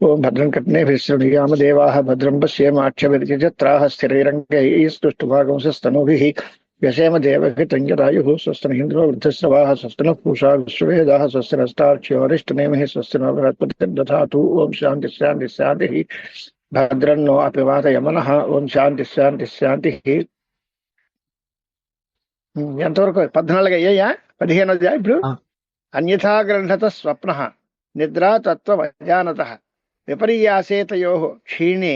ఓం భద్రం కట్నే విశ్రయామ దేవాः భద్రం పశ్యేమాక్షవిర్యజత్రాः స్థిరైరంగైः స్తుష్టుభాగంసస్తనూభిः వ్యసేమ దేవహితంజరాయుः స్వస్తనేంద్రో వృద్ధశ్రవాः స్వస్తనः పూషా విశ్వవేదాः స్వస్తినస్తార్క్ష్యోరిష్టనేమిः స్వస్తినో బృహస్పతిర్దధాతు ఓం శాంతి శాంతి శాంతిः భద్రన్నో అపి వాతయమనః ఓం శాంతి శాంతి శాంతిः ఉమ్, ఎంతవరకు పద్నాలుగు అయ్యాయా పదిహేను అధ్యాయం ఇప్పుడు ఆ. అన్యథా గ్రంథత స్వప్న నిద్రా తత్వ అజానత విపర్యాసేతయో క్షీణే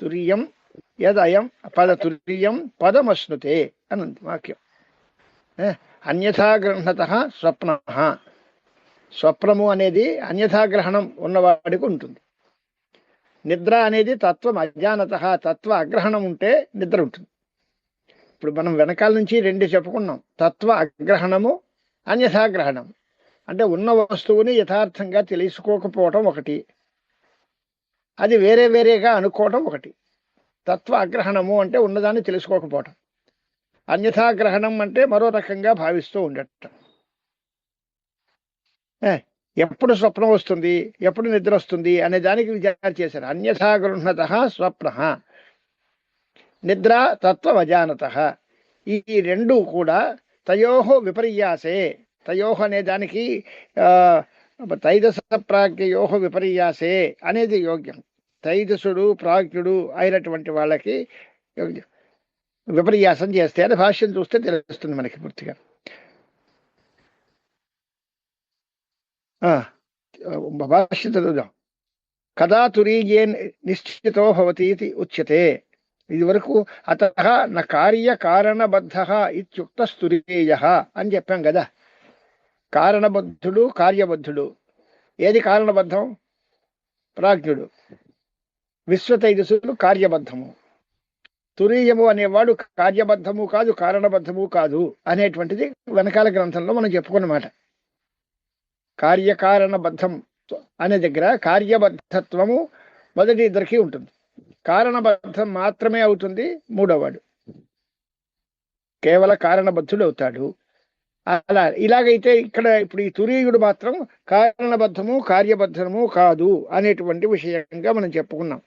తుర్యం యదయం పదతుర్యం పదమశ్నుతే అనంత వాక్యం ఏ, అన్యథా స్వప్న స్వప్నము అనేది అన్యథాగ్రహణం ఉన్నవాడికి ఉంటుంది। నిద్ర అనేది తత్వం అజ్ఞానత తత్వ అగ్రహణం ఉంటే నిద్ర ఉంటుంది। ఇప్పుడు మనం వెనకాల నుంచి రెండు చెప్పుకున్నాం తత్వ అగ్రహణము అన్యథాగ్రహణం అంటే ఉన్న వస్తువుని యథార్థంగా తెలుసుకోకపోవటం ఒకటి అది వేరే వేరేగా అనుకోవటం ఒకటి. తత్వ అగ్రహణము అంటే ఉన్నదాన్ని తెలుసుకోకపోవటం. అన్యథాగ్రహణం అంటే మరో రకంగా భావిస్తూ ఉండటం. ఎప్పుడు స్వప్నం వస్తుంది ఎప్పుడు నిద్ర వస్తుంది అనే దానికి విచారణ చేశారు. అన్యథా గృహత స్వప్న. నిద్ర తత్వవజానత ఈ ఈ రెండు కూడా తయోహో విపర్యాసే. తయోహ అనే దానికి ఆ, తైజస ప్రాజ్ఞయోహ విపర్యాసే అనేది యోగ్యం. తైజసుడు ప్రాజ్ఞుడు అయినటువంటి వాళ్ళకి యోగ్యం. విపర్యాసం చేస్తే అని భాష్యం చూస్తే తెలుస్తుంది మనకి పూర్తిగా. భాష్యం చదువుదాం. కదా తురీయే నిశ్చితో భవతి ఇది ఉచ్యతే. ఇది వరకు అత కార్యకారణబద్ధ ఇత్యుక్త స్తురీయ అని చెప్పాం కదా. కారణబద్ధుడు కార్యబద్ధుడు. ఏది కారణబద్ధం? ప్రాజ్ఞుడు. విశ్వతైజసులు కార్యబద్ధము. తురీయము అనేవాడు కార్యబద్ధము కాదు కారణబద్ధము కాదు అనేటువంటిది వెనకాల గ్రంథంలో మనం చెప్పుకున్నమాట. కార్యకారణబద్ధం అనే దగ్గర కార్యబద్ధత్వము మొదటి ఇద్దరికి ఉంటుంది. కారణబద్ధం మాత్రమే అవుతుంది మూడోవాడు. కేవల కారణబద్ధుడు అవుతాడు. అలా ఇలాగైతే ఇక్కడ ఇప్పుడు ఈ తురీయుడు మాత్రం కారణబద్ధము కార్యబద్ధము కాదు అనేటువంటి విషయంగా మనం చెప్పుకున్నాం.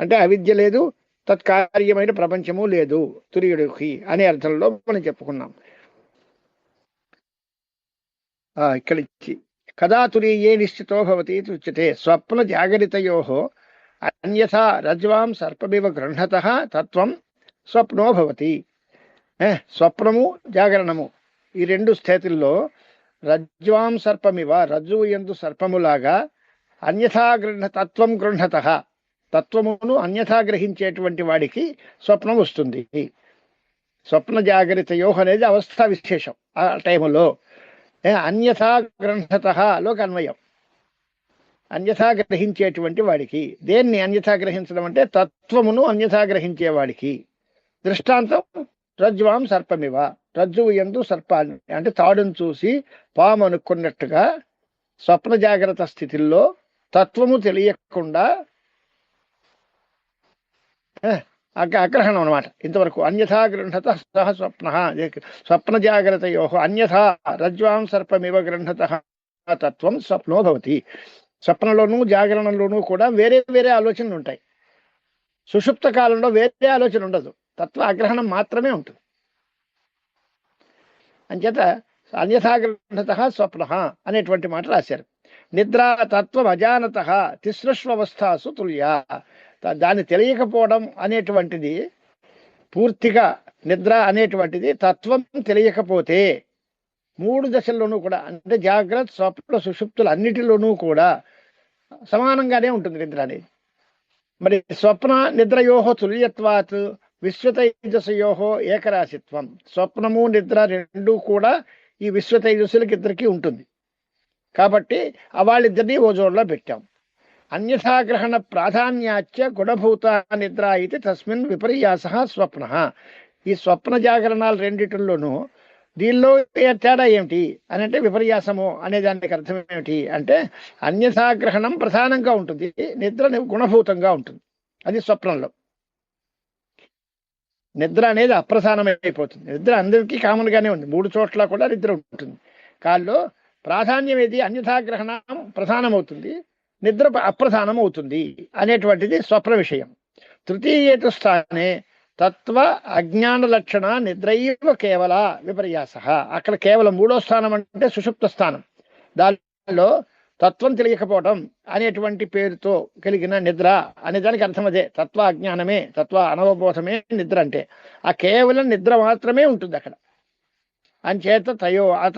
అంటే అవిద్య లేదు తత్కార్యమైన ప్రపంచము లేదు తురీయుడికి అనే అర్థంలో మనం చెప్పుకున్నాం. ఆ, ఇక్కడ ఇచ్చి కదా తురీయే నిశ్చితో భవతి ఉచ్యతే స్వప్న జాగరితయో అన్యథా రజ్వాం సర్పమివ గృహత తత్వం స్వప్నో భవతి. స్వప్నము జాగరణము. ఈ రెండు స్థేతుల్లో రజ్వాం సర్పమివ రజ్జువు ఎందు సర్పములాగా అన్యథా గృహ తత్వం గృహత తత్వమును అన్యథా గ్రహించేటువంటి వాడికి స్వప్నం వస్తుంది. స్వప్న జాగరితయో అనేది అవస్థ విశేషం ఆ టైములో. ఏ, అన్యథా గ్రంథతలోకి అన్వయం అన్యథా గ్రహించేటువంటి వాడికి దేన్ని అన్యథా గ్రహించడం అంటే తత్వమును అన్యథా గ్రహించే వాడికి. దృష్టాంతం రజ్వాం సర్పమివ. రజ్జువు ఎందు సర్పాన్ని అంటే తాడును చూసి పాము అనుకున్నట్టుగా స్వప్న జాగ్రత్త స్థితిలో తత్వము తెలియకుండా అగ్ర అగ్రహణం అనమాట ఇంతవరకు అన్యథా గృహత సహ స్వప్న స్వప్న జాగ్రత్తయో అన్యథా రజ్వాం సర్పమివ గృహత తత్వం స్వప్నో భవతి. స్వప్నలోనూ జాగరణలోనూ కూడా వేరే వేరే ఆలోచనలు ఉంటాయి. సుషుప్త కాలంలో వేరే ఆలోచన ఉండదు. తత్వ అగ్రహణం మాత్రమే ఉంటుంది. అంచేత అన్యథాగ్రంథత స్వప్న అనేటువంటి మాట రాశారు. నిద్ర తత్వం అజానత తిసృష్వస్థాసు తుల్య దాన్ని తెలియకపోవడం అనేటువంటిది పూర్తిగా నిద్ర అనేటువంటిది తత్వం తెలియకపోతే మూడు దశల్లోనూ కూడా అంటే జాగ్రత్త స్వప్న సుషుప్తులు అన్నిటిలోనూ కూడా సమానంగానే ఉంటుంది నిద్ర అనేది. మరి స్వప్న నిద్రయోహ తుల్యత్వాత్ విశ్వతైజసయోహో ఏకరాశిత్వం. స్వప్నము నిద్ర రెండూ కూడా ఈ విశ్వతైజస్సులకి ఇద్దరికీ ఉంటుంది. కాబట్టి వాళ్ళిద్దరినీ ఓ జోడ్లో పెట్టాం. అన్యథాగ్రహణ ప్రాధాన్యాచ్య గుణభూత నిద్ర అయితే తస్మిన్ విపర్యాస స్వప్న. ఈ స్వప్న జాగరణాలు రెండిటిల్లోనూ దీనిలో ఏ తేడా ఏమిటి? అని అంటే విపర్యాసము అనే దానికి అర్థం ఏమిటి? అంటే అన్యథాగ్రహణం ప్రధానంగా ఉంటుంది. నిద్ర గుణభూతంగా ఉంటుంది. అది స్వప్నంలో. నిద్ర అనేది అప్రధానమైపోతుంది నిద్ర అందరికీ కామన్ గానే ఉంది. మూడు చోట్ల కూడా నిద్ర ఉంటుంది. కాల్లో ప్రాధాన్యం ఏది? అన్యథాగ్రహణం ప్రధానమవుతుంది నిద్ర అప్రధానం అవుతుంది అనేటువంటిది స్వప్న విషయం. తృతీయేతు స్థానే తత్వ అజ్ఞాన లక్షణ నిద్రైవ కేవల విపర్యాస. అక్కడ కేవలం మూడో స్థానం అంటే సుషుప్త స్థానం. దానిలో తత్వం తెలియకపోవటం అనేటువంటి పేరుతో కలిగిన నిద్ర అనే దానికి అర్థం అదే. తత్వ అజ్ఞానమే తత్వ అనవబోధమే నిద్ర అంటే. ఆ కేవలం నిద్ర మాత్రమే ఉంటుంది అక్కడ. అంచేత తయో అత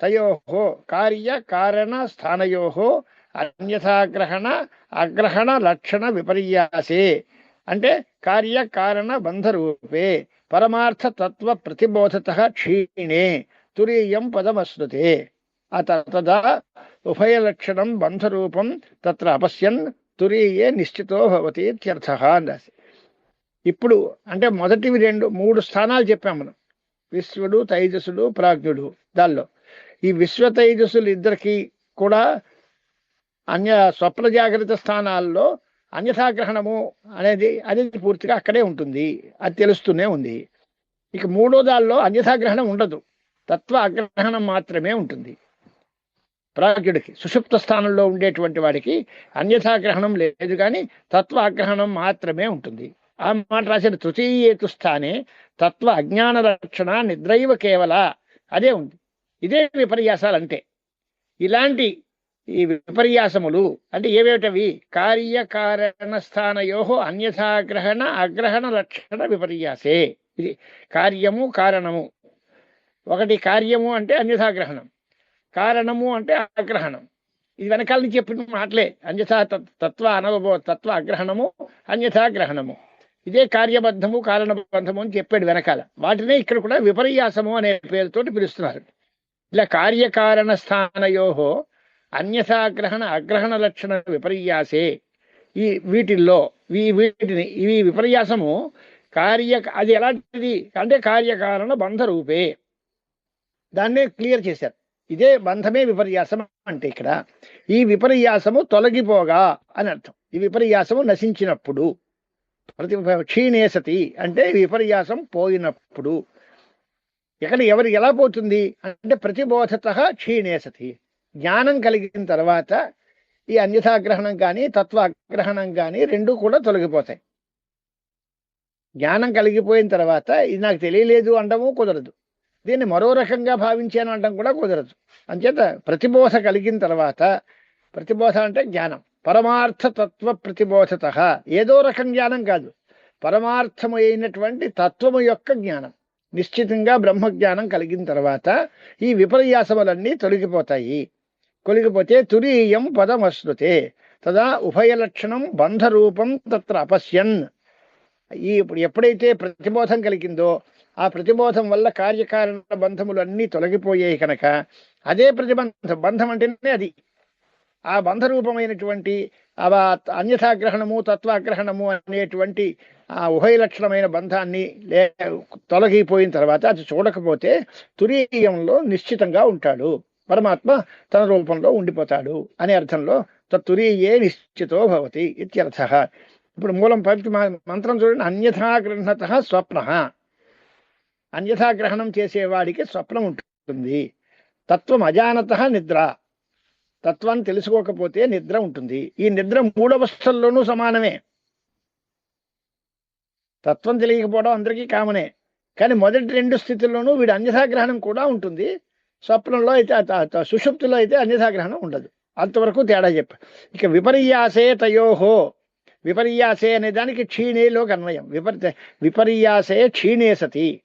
తయోహో కార్య కారణ స్థానయోహో అన్యథాగ్రహణ అగ్రహణ లక్షణ విపర్యాసే. అంటే కార్య కారణ బంధరూపే. పరమార్థ తత్వ ప్రతిబోధత క్షీణే. తురీయం పదమశ్నుతే అత తదా ఉభయలక్షణం బంధరూపం తత్ర అపశ్యన్ తురీయే నిశ్చితో భవతి ఇత్యర్థ అని రాసి. ఇప్పుడు అంటే మొదటివి రెండు మూడు స్థానాలు చెప్పాం మనం. విశ్వడు తైజసుడు ప్రాజ్ఞుడు దానిలో. ఈ విశ్వ తైజసులు ఇద్దరికి కూడా అన్య స్వప్న జాగ్రత్త స్థానాల్లో అన్యథాగ్రహణము అనేది అనేది పూర్తిగా అక్కడే ఉంటుంది. అది తెలుస్తూనే ఉంది. ఇక మూడో దానిలో అన్యథాగ్రహణం ఉండదు. తత్వ అగ్రహణం మాత్రమే ఉంటుంది. ప్రాజ్ఞుడికి సుషుప్త స్థానంలో ఉండేటువంటి వాడికి అన్యథాగ్రహణం లేదు కానీ తత్వ అగ్రహణం మాత్రమే ఉంటుంది. ఆ మాట రాసిన తృతీయేతు స్థానే తత్వ అజ్ఞాన రక్షణ నిద్రైవ కేవల అదే ఉంది. ఇదే విపర్యాసాలు అంటే ఇలాంటి ఈ విపర్యాసములు అంటే ఏవేటవి? కార్యకారణ స్థానయో అన్యథాగ్రహణ అగ్రహణ లక్షణ విపర్యాసే. ఇది కార్యము కారణము. ఒకటి కార్యము అంటే అన్యథాగ్రహణం. కారణము అంటే అగ్రహణం. ఇది వెనకాల నుంచి చెప్పిన మాటలే. అన్యథా తత్వ అనవబో తత్వ అగ్రహణము అన్యథాగ్రహణము ఇదే కార్యబద్ధము కారణబద్ధము అని చెప్పాడు వెనకాల. వాటినే ఇక్కడ కూడా విపర్యాసము అనే పేరుతోటి పిలుస్తున్నారు. ఇలా కార్యకారణ స్థానయో అన్యథాగ్రహణ అగ్రహణ లక్షణ విపర్యాసే. ఈ వీటిల్లో ఈ వీటిని ఇవి విపర్యాసము కార్య అది ఎలాంటిది? అంటే కార్యకారణ బంధ రూపే దాన్నే క్లియర్ చేశారు. ఇదే బంధమే విపర్యాసం అంటే ఇక్కడ ఈ విపర్యాసము తొలగిపోగా అని అర్థం. ఈ విపర్యాసము నశించినప్పుడు ప్రతి క్షీణేసతి అంటే విపర్యాసం పోయినప్పుడు ఎక్కడ ఎవరు ఎలా పోతుంది అంటే ప్రతిబోధత క్షీణేసతి జ్ఞానం కలిగిన తర్వాత ఈ అన్యథాగ్రహణం కానీ తత్వాగ్రహణం కానీ రెండు కూడా తొలగిపోతాయి. జ్ఞానం కలిగిపోయిన తర్వాత ఇది నాకు తెలియలేదు అండము కుదరదు. దీన్ని మరో రకంగా భావించాను అనడం కూడా కుదరదు. అంచేత ప్రతిబోధ కలిగిన తర్వాత ప్రతిబోధ అంటే జ్ఞానం. పరమార్థతత్వ ప్రతిబోధత. ఏదో రకం జ్ఞానం కాదు. పరమార్థమైనటువంటి తత్వము యొక్క జ్ఞానం. నిశ్చితంగా బ్రహ్మజ్ఞానం కలిగిన తర్వాత ఈ విపర్యాసములన్నీ తొలగిపోతాయి. కొలిగిపోతే తురీయం పదమశ్రుతే. తదా ఉభయలక్షణం బంధరూపం తత్ర అపశ్యన్. ఈ ఇప్పుడు ఎప్పుడైతే ప్రతిబోధం కలిగిందో ఆ ప్రతిబోధం వల్ల కార్యకారణ బంధములు అన్నీ తొలగిపోయాయి కనుక అదే ప్రతిబంధం బంధం అంటేనే అది. ఆ బంధరూపమైనటువంటి ఆ అన్యథాగ్రహణము తత్వాగ్రహణము అనేటువంటి ఆ ఉభయలక్షణమైన బంధాన్ని లే తొలగిపోయిన తర్వాత అది చూడకపోతే తురీయంలో నిశ్చితంగా ఉంటాడు. పరమాత్మ తన రూపంలో ఉండిపోతాడు అనే అర్థంలో తత్తురీయే నిశ్చితో భవతి ఇత్యర్థ. ఇప్పుడు మూలం పంక్తి మంత్రం చూడండి. అన్యథాగ్రహణత స్వప్న. అన్యథాగ్రహణం చేసేవాడికి స్వప్నం ఉంటుంది. తత్వం అజానత నిద్ర. తత్వాన్ని తెలుసుకోకపోతే నిద్ర ఉంటుంది. ఈ నిద్ర మూడవస్థల్లోనూ సమానమే. తత్వం తెలియకపోవడం అందరికీ కామనే. కానీ మొదటి రెండు స్థితుల్లోనూ వీడు అన్యథాగ్రహణం కూడా ఉంటుంది. స్వప్నంలో అయితే సుషుప్తిలో అయితే అన్యథాగ్రహణం ఉండదు. అంతవరకు తేడా చెప్ప ఇక విపర్యాసే తయోహో విపర్యాసే అనే దానికి క్షీణేలోకి అన్వయం. విపర్ విపర్యాసే క్షీణే సతి.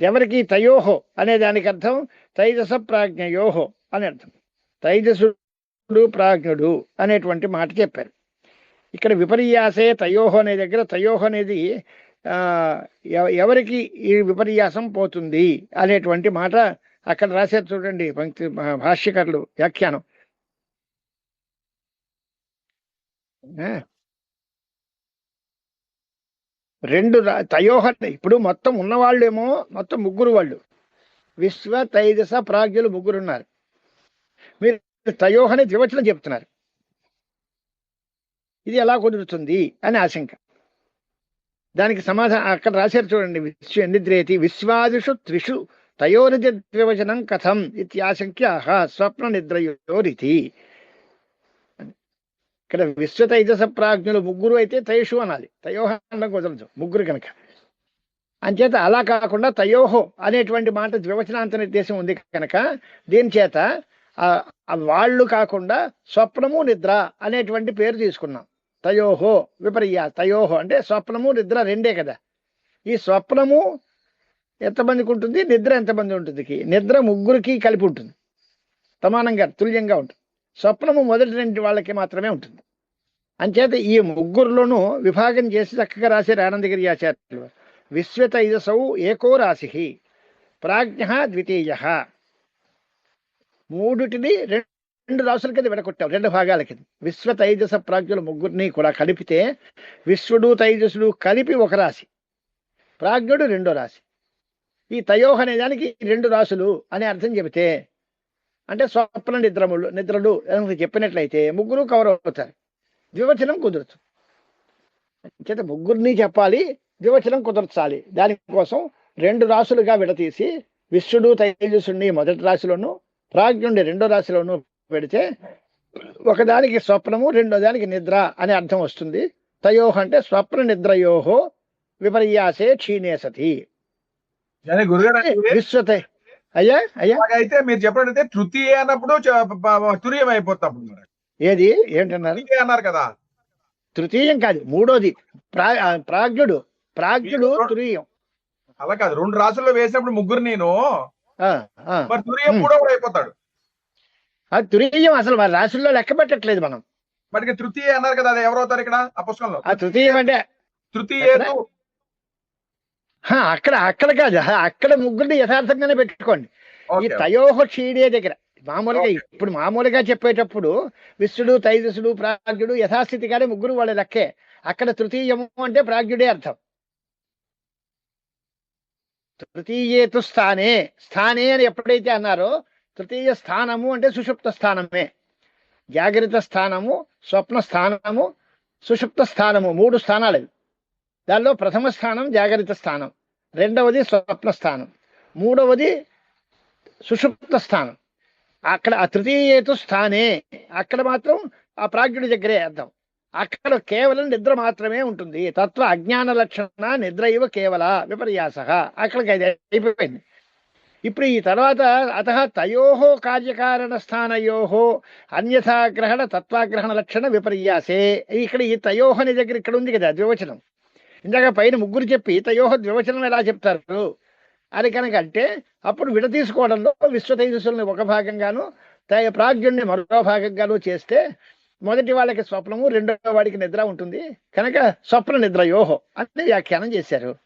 ఎవరికి తయోహో అనే దానికి అర్థం తైజస ప్రాజ్ఞయోహో అని అర్థం. తైజసుడు ప్రాజ్ఞుడు అనేటువంటి మాట చెప్పారు. ఇక్కడ విపర్యాసే తయోహో అనే దగ్గర తయోహో అనేది ఆ, ఎవ- ఎవరికి ఈ విపర్యాసం పోతుంది అనేటువంటి మాట అక్కడ రాశారు చూడండి పంక్తి భాష్యకరులు భాష్యకర్లు వ్యాఖ్యానం. రెండు రా- తయోహ ఇప్పుడు మొత్తం ఉన్నవాళ్ళేమో మొత్తం ముగ్గురు వాళ్ళు. విశ్వ తైజస ప్రాజ్ఞులు ముగ్గురు ఉన్నారు మీరు తయోహని ద్వివచనం చెప్తున్నారు. ఇది ఎలా కుదురుతుంది అని ఆశంక. దానికి సమాధానం అక్కడ రాశారు చూడండి విశ్వ నిద్రేతి విశ్వాదిషు త్రిషు తయోనిజ ద్వివచనం కథం ఇత్యాశంక్య స్వప్న నిద్రయోరితి. ఇక్కడ విశ్వతైజస ప్రాజ్ఞులు ముగ్గురు అయితే తైషు అనాలి. తయోహ అనడం కుదరదు ముగ్గురు కనుక. అంచేత అలా కాకుండా తయోహో అనేటువంటి మాట ద్వివచనాంత నిర్దేశం ఉంది కనుక దీని చేత వాళ్ళు కాకుండా స్వప్నము నిద్ర అనేటువంటి పేరు తీసుకున్నాం. తయోహో విపర్య తయోహో అంటే స్వప్నము నిద్ర రెండే కదా. ఈ స్వప్నము ఎంతమందికి ఉంటుంది? నిద్ర ఎంతమంది ఉంటుంది నిద్ర ముగ్గురికి కలిపి ఉంటుంది. సమానంగా తుల్యంగా ఉంటుంది. స్వప్నము మొదటి రెండు వాళ్ళకి మాత్రమే ఉంటుంది. అంచేత ఈ ముగ్గురులోనూ విభాగం చేసి చక్కగా రాశారు ఆనందగిరి ఆచార్యులు. విశ్వతైజసౌ ఏకో రాశి ప్రాజ్ఞ ద్వితీయ. మూడుటిని రెండు రాసుల కింద విడగొట్టాం రెండు భాగాల కింద. విశ్వ తైజస ప్రాజ్ఞుల ముగ్గురిని కూడా కలిపితే విశ్వడు తైజసుడు కలిపి ఒక రాశి ప్రాజ్ఞుడు రెండో రాశి. ఈ తయోహ అనే దానికి రెండు రాసులు అనే అర్థం చెబితే అంటే స్వప్న నిద్రములు నిద్రలు అని చెప్పినట్లయితే ముగ్గురు కవర్ అవుతారు. ద్వివచనం కుదరదు. చేత ముగ్గురిని చెప్పాలి ద్వివచనం కుదర్చాలి. దానికోసం రెండు రాసులుగా విడతీసి విశ్వడు తైజసుని మొదటి రాశిలోను ప్రాజ్ఞుడి రెండో రాశిలోను పెడితే ఒకదానికి స్వప్నము రెండో దానికి నిద్ర అనే అర్థం వస్తుంది. తయోహ అంటే స్వప్న నిద్రయోహో విపర్యాసే క్షీణే సతి విశ్వత అయ్యా అయ్యా. అయితే మీరు చెప్పినట్టయితే తృతీయ అన్నప్పుడు తురియం అయిపోతాం మరి. ఏది? ఏంటన్నారు? తృతీయ అన్నారు కదా. తృతీయం కాదు మూడోది. ప్రా ప్రాజ్ఞుడు. ప్రాజ్ఞుడు తురీయం అలా కాదు రెండు రాసుల్లో వేసినప్పుడు ముగ్గురు నేను. మరి తురియం Hmm. కూడా అయిపోతాడు. తురీయం అసలు మన రాశుల్లో లెక్క పెట్టట్లేదు మనం. మరి తృతీయ అన్నారు కదా అది ఎవరవుతారు ఇక్కడ? ఆ పుస్తకంలో. ఆ తృతీయం అంటే తృతీయేతు హా, అక్కడ అక్కడ కాదు. అక్కడ ముగ్గురిని యథార్థంగానే పెట్టుకోండి. ఈ తయోహ క్షీడే దగ్గర మామూలుగా. ఇప్పుడు మామూలుగా చెప్పేటప్పుడు విశ్వడు తైజసుడు ప్రాజ్ఞుడు యథాస్థితిగానే ముగ్గురు వాళ్ళ లెక్కే. అక్కడ తృతీయము అంటే ప్రాజ్ఞుడే అర్థం. తృతీయేతు స్థానే స్థానే అని ఎప్పుడైతే అన్నారో తృతీయ స్థానము అంటే సుషుప్త స్థానమే. జాగ్రత్త స్థానము స్వప్న స్థానము సుషుప్త స్థానము మూడు స్థానాలు. దానిలో ప్రథమ స్థానం జాగ్రత్త స్థానం. రెండవది స్వప్న స్థానం. మూడవది సుషుప్త స్థానం. అక్కడ ఆ తృతీయేతు స్థానే. అక్కడ మాత్రం ఆ ప్రాజ్ఞుడి దగ్గరే అర్థం. అక్కడ కేవలం నిద్ర మాత్రమే ఉంటుంది. తత్వ అజ్ఞాన లక్షణ నిద్ర ఇవ కేవల విపర్యాస. అక్కడికి అది అయిపోయింది. ఇప్పుడు ఈ తర్వాత అత తయోహో కార్యకారణ స్థానయోహో అన్యథాగ్రహణ తత్వాగ్రహణ లక్షణ విపర్యాసే. ఇక్కడ ఈ తయోహని దగ్గర ఇక్కడ ఉంది కదా ద్వివచనం. ఇందాక పైన ముగ్గురు చెప్పి తయోహ ద్వివచనం ఎలా చెప్తారు? అని కనుక అంటే అప్పుడు విడతీసుకోవడంలో విశ్వ తేజస్సుల్ని ఒక భాగంగాను త- ప్రాజ్ఞుణ్ణి మరో భాగంగాను చేస్తే మొదటి వాళ్ళకి స్వప్నము రెండో వాడికి నిద్ర ఉంటుంది. కనుక స్వప్న నిద్ర యోహో అని వ్యాఖ్యానం చేశారు.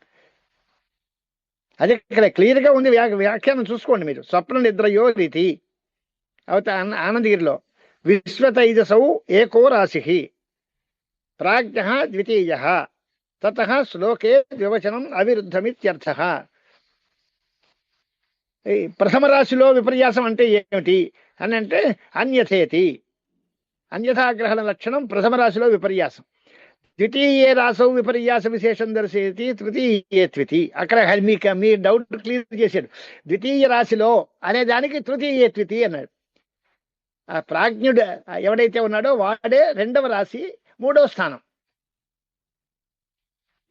అదే ఇక్కడ క్లియర్గా ఉంది వ్యా- వ్యాఖ్యానం చూసుకోండి మీరు. స్వప్న నిద్ర యో రీతి అవత ఆన- ఆనందగిరిలో విశ్వతైజసౌ ఏకో రాశి. ప్రాజ్ఞ ద్వితీయ. తత శ్లోకే వివచనం అవిరుద్ధమిత్యర్థ ప్రథమ రాశిలో విపర్యాసం అంటే ఏమిటి? అని అంటే అన్యథేతి. అన్యథాగ్రహణ లక్షణం ప్రథమ రాశిలో విపర్యాసం. ద్వితీయే రాసౌ విపర్యాస విశేషం దర్శయతి తృతీయే త్వితి. అక్కడ మీకు మీ డౌట్ క్లియర్ చేశాడు. ద్వితీయ రాశిలో అనే దానికి తృతీయే త్వితి అన్నాడు. ఆ ప్రాజ్ఞుడు ఎవడైతే ఉన్నాడో వాడే రెండవ రాశి మూడో స్థానం.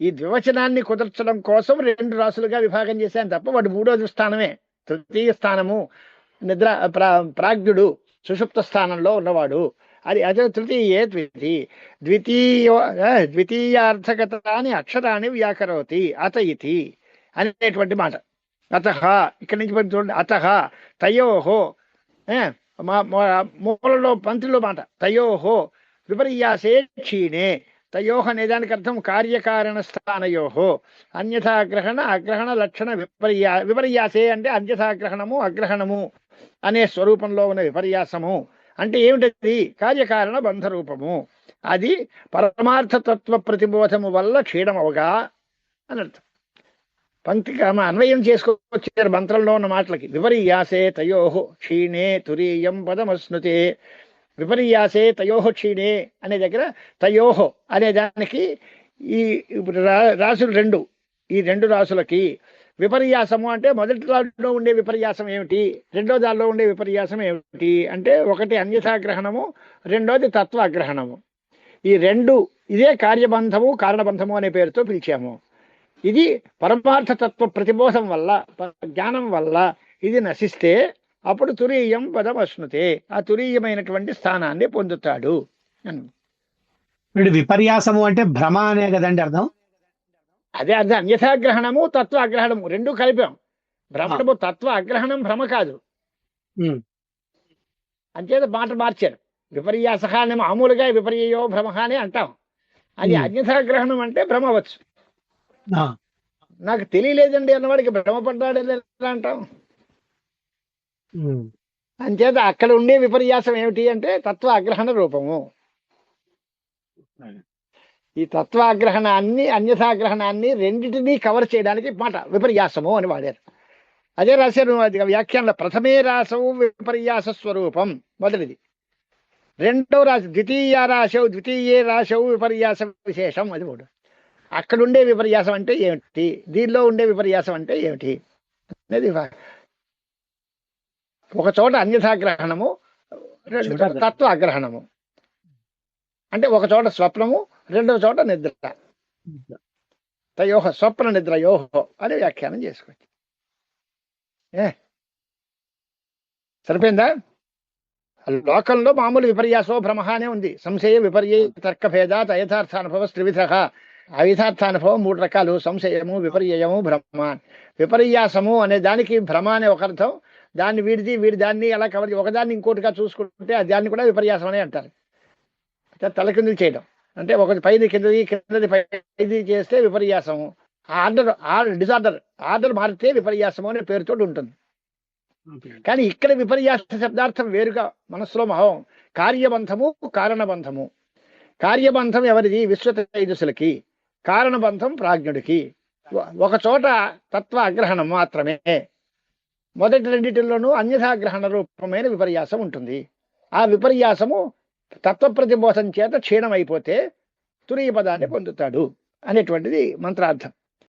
ఈ ద్వివచనాన్ని కుదర్చడం కోసం రెండు రాసులుగా విభాగం చేశాను తప్ప వాడు మూడో స్థానమే. తృతీయ స్థానము నిద్ర ప్రా ప్రాజ్ఞుడు సుషుప్త స్థానంలో ఉన్నవాడు. అది అదే తృతీయే ద్వితి. ద్వితీయ ద్వితీయార్థకత ద్వితీయార్థగతాని అక్షరాన్ని వ్యాకరోతి అత ఇది అనేటువంటి మాట. అత ఇక్కడి నుంచి పడి చూడండి. అత తయోహో మా- మూలలో పంక్తిలో మాట. తయోహో విపర్యాసే క్షీణే. తయోహ అనే దానికి కార్యకారణ స్థానయోహో అన్యథాగ్రహణ అగ్రహణ లక్షణ విపర్యా విపర్యాసే అంటే అన్యథాగ్రహణము అగ్రహణము అనే స్వరూపంలో ఉన్న విపర్యాసము. అంటే ఏమిటది? కార్యకారణ బంధరూపము. అది పరమార్థతత్వ ప్రతిబోధము వల్ల క్షీణమవగా అని అర్థం. పంక్తికి అన్వయం చేసుకోవచ్చారు మంత్రంలో ఉన్న మాటలకి. విపర్యాసే తయోహో క్షీణే తురీయం పదమశ్నుతే. విపర్యాసే తయోహో క్షీణే అనే దగ్గర తయోహో అనే దానికి ఈ రా- రాసులు రెండు ఈ రెండు రాసులకి విపర్యాసము అంటే మొదటి దానిలో ఉండే విపర్యాసం ఏమిటి? రెండో దానిలో ఉండే విపర్యాసం ఏమిటి? అంటే ఒకటి అన్యథాగ్రహణము రెండోది తత్వాగ్రహణము. ఈ రెండు ఇదే కార్యబంధము కారణబంధము అనే పేరుతో పిలిచాము. ఇది పరమార్థతత్వ ప్రతిబోధం వల్ల జ్ఞానం వల్ల ఇది నశిస్తే అప్పుడు తురీయం పదం అశ్నుతే ఆ తురీయమైనటువంటి స్థానాన్ని పొందుతాడు అని. వీడు విపర్యాసము అంటే భ్రమ అనే కదండి అర్థం? అదే అదే అన్యథాగ్రహణము తత్వ అగ్రహణము రెండు కలిపాం. భ్రమణము తత్వ అగ్రహణం భ్రమ కాదు. అంచేత మాట మార్చారు. విపర్యాస అని మామూలుగా విపర్యయో భ్రమ అని అంటాం. అది. అన్యథాగ్రహణం అంటే భ్రమ అవ్వచ్చు ఆ, నాకు తెలియలేదండి అన్నవాడికి భ్రమపడ్డాడు అంటాం అంచేత అక్కడ ఉండే విపర్యాసం ఏమిటి అంటే తత్వ అగ్రహణ రూపము ఈ తత్వ అగ్రహణాన్ని అన్యథాగ్రహణాన్ని రెండింటినీ కవర్ చేయడానికి మాట విపర్యాసము అని వాడారు. అదే రాశారు వ్యాఖ్యానంలో ప్రథమే రాసవు విపర్యాస స్వరూపం మొదటిది. రెండవ రాశి ద్వితీయ రాశవు ద్వితీయే రాశవు విపర్యాస విశేషం అది మూడు. అక్కడ ఉండే విపర్యాసం అంటే ఏమిటి? దీనిలో ఉండే విపర్యాసం అంటే ఏమిటి? అనేది ఒక చోట అన్యథాగ్రహణము రెండు చోట తత్వ అగ్రహణము అంటే ఒక చోట స్వప్నము రెండవ చోట నిద్ర. తయోహ స్వప్న నిద్ర యోహో అని వ్యాఖ్యానం చేసుకోవచ్చు. ఏ? సరిపోయిందా? లోకంలో మామూలు విపర్యాసో భ్రమ అనే ఉంది. సంశయ విపర్య తర్క భేదాత్ అయథార్థానుభవ త్రివిధ. అయథార్థానుభవం మూడు రకాలు. సంశయము విపర్యయము భ్రమ. విపర్యాసము అనే దానికి భ్రమ అనే ఒక అర్థం దాన్ని వీడిది వీడి దాన్ని అలా కవర్ ఒకదాన్ని ఇంకోటిగా చూసుకుంటే ఆ దాన్ని కూడా విపర్యాసం అనే అంటారు. అంటే తలకిందులు చేయడం. అంటే ఒకటి పైది కిందది కిందది పైది చేస్తే విపర్యాసము ఆర్డర్ ఆర్డర్ డిజార్డర్ ఆర్డర్ మారితే విపర్యాసము అనే పేరుతో ఉంటుంది. కానీ ఇక్కడ విపర్యాస శబ్దార్థం వేరుగా మనసులో మహం. కార్యబంధము కారణబంధము. కార్యబంధం ఎవరిది? విశ్వతైజసులకి కారణబంధం ప్రాజ్ఞుడికి. ఒక చోట తత్వ అగ్రహణం మాత్రమే. మొదటి రెండింటిలోనూ అన్యథాగ్రహణ రూపమైన విపర్యాసం ఉంటుంది. ఆ విపర్యాసము తత్వప్రతిబోధం చేత క్షీణమైపోతే తురీయ పదాన్ని పొందుతాడు అనేటువంటిది మంత్రార్థం.